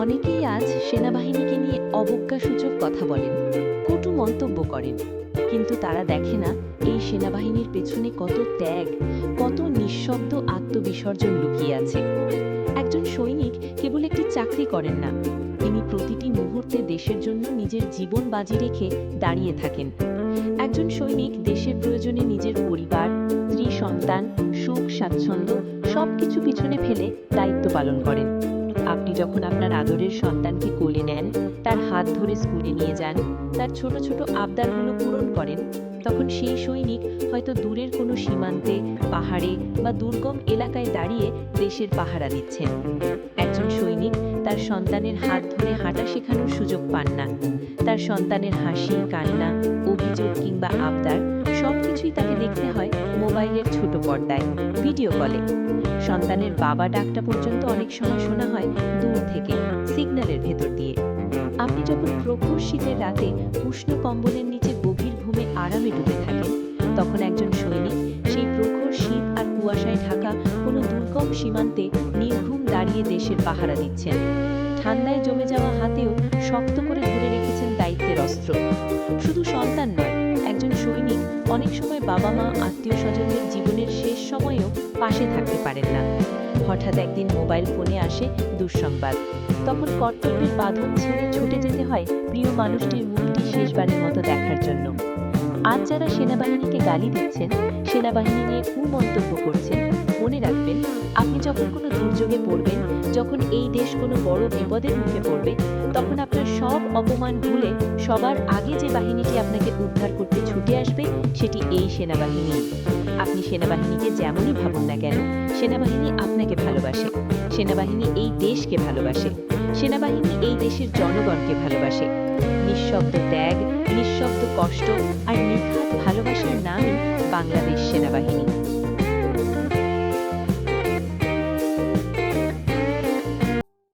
অনেকেই আজ সেনাবাহিনীকে নিয়ে অবজ্ঞাসূচক কথা বলেন, কটু মন্তব্য করেন। কিন্তু তারা দেখে না এই সেনাবাহিনীর পেছনে কত ত্যাগ, কত নিঃশব্দ আত্মবিসর্জন লুকিয়ে আছে। একজন সৈনিক কেবল একটি চাকরি করেন না, তিনি প্রতিটি মুহূর্তে দেশের জন্য নিজের জীবন বাজি রেখে দাঁড়িয়ে থাকেন। একজন সৈনিক দেশের প্রয়োজনে নিজের পরিবার, স্ত্রী, সন্তান, সুখ, স্বাচ্ছন্দ্য সবকিছু পিছনে ফেলে দায়িত্ব পালন করেন। আপনি যখন আপনার আদরের সন্তানকে কোলে নেন, তার হাত ধরে স্কুলে নিয়ে যান, তার ছোট ছোট আবদারগুলো পূরণ করেন, তখন সেই সৈনিক হয়তো দূরের কোনো সীমান্তে, পাহাড়ে বা দুর্গম এলাকায় দাঁড়িয়ে দেশের পাহারা দিচ্ছেন। একজন সৈনিক তার সন্তানের হাত ধরে হাঁটা শেখানোর সুযোগ পান না। তার সন্তানের হাসি, কান্না, অভিযোগ কিংবা আবদার সবকিছুই তাকে দেখতে হয় মোবাইলের ছোট পর্দায় ভিডিও কলে। সন্তানের বাবা ডাকটা পর্যন্ত অনেক সময় শোনা হয় দূর থেকে, সিগন্যালের ভেতর দিয়ে। আপনি যখন প্রখর শীতের রাতে উষ্ণ কম্বলের নিচে গভীর ঘুমে আরামে ডুবে থাকেন, তখন একজন সৈনিক সেই প্রখর শীত আর কুয়াশায় ঢাকা কোনো দুর্গম সীমান্তে নির্ঘুম দাঁড়িয়ে দেশের পাহারা দিচ্ছেন। ঠান্ডায় জমে যাওয়া হাতেও শক্ত করে ধরে রেখেছেন দায়িত্বের অস্ত্র। শুধু সন্তান নয় সৈনিক অনেক সময় বাবা মা আত্মীয় স্বজনদের জীবনের শেষ সময়েও পাশে থাকতে পারেন না। হঠাৎ একদিন মোবাইল ফোনে আসে দুঃসংবাদ। তখন কর্তব্যের বাঁধন ছেড়ে ছুটে যেতে হয় প্রিয় মানুষটির মুখটি শেষবারের মতো দেখার জন্য। আজ যারা সেনাবাহিনীকে গালি দিচ্ছেন, সেনাবাহিনী নিয়ে কুমন্তব্য করছেন, মনে রাখবেন, আপনি যখন কোনো দুর্যোগে পড়বেন যখন এই দেশ কোনো বড় বিপদের মুখে পড়বে, তখন আপনার সব অপমান ভুলে সবার আগে যে বাহিনীটি আপনাকে উদ্ধার করতে ছুটে আসবে, সেটি এই সেনাবাহিনী। আপনি সেনাবাহিনীকে যেমনই ভাবুন না কেন, সেনাবাহিনী আপনাকে ভালোবাসে। সেনাবাহিনী এই দেশকে ভালোবাসে। সেনাবাহিনী এই দেশের জনগণকে ভালোবাসে। নিঃশব্দ ত্যাগ, নিঃশব্দ কষ্ট আর নিখাত ভালোবাসার নামই বাংলাদেশ সেনাবাহিনী।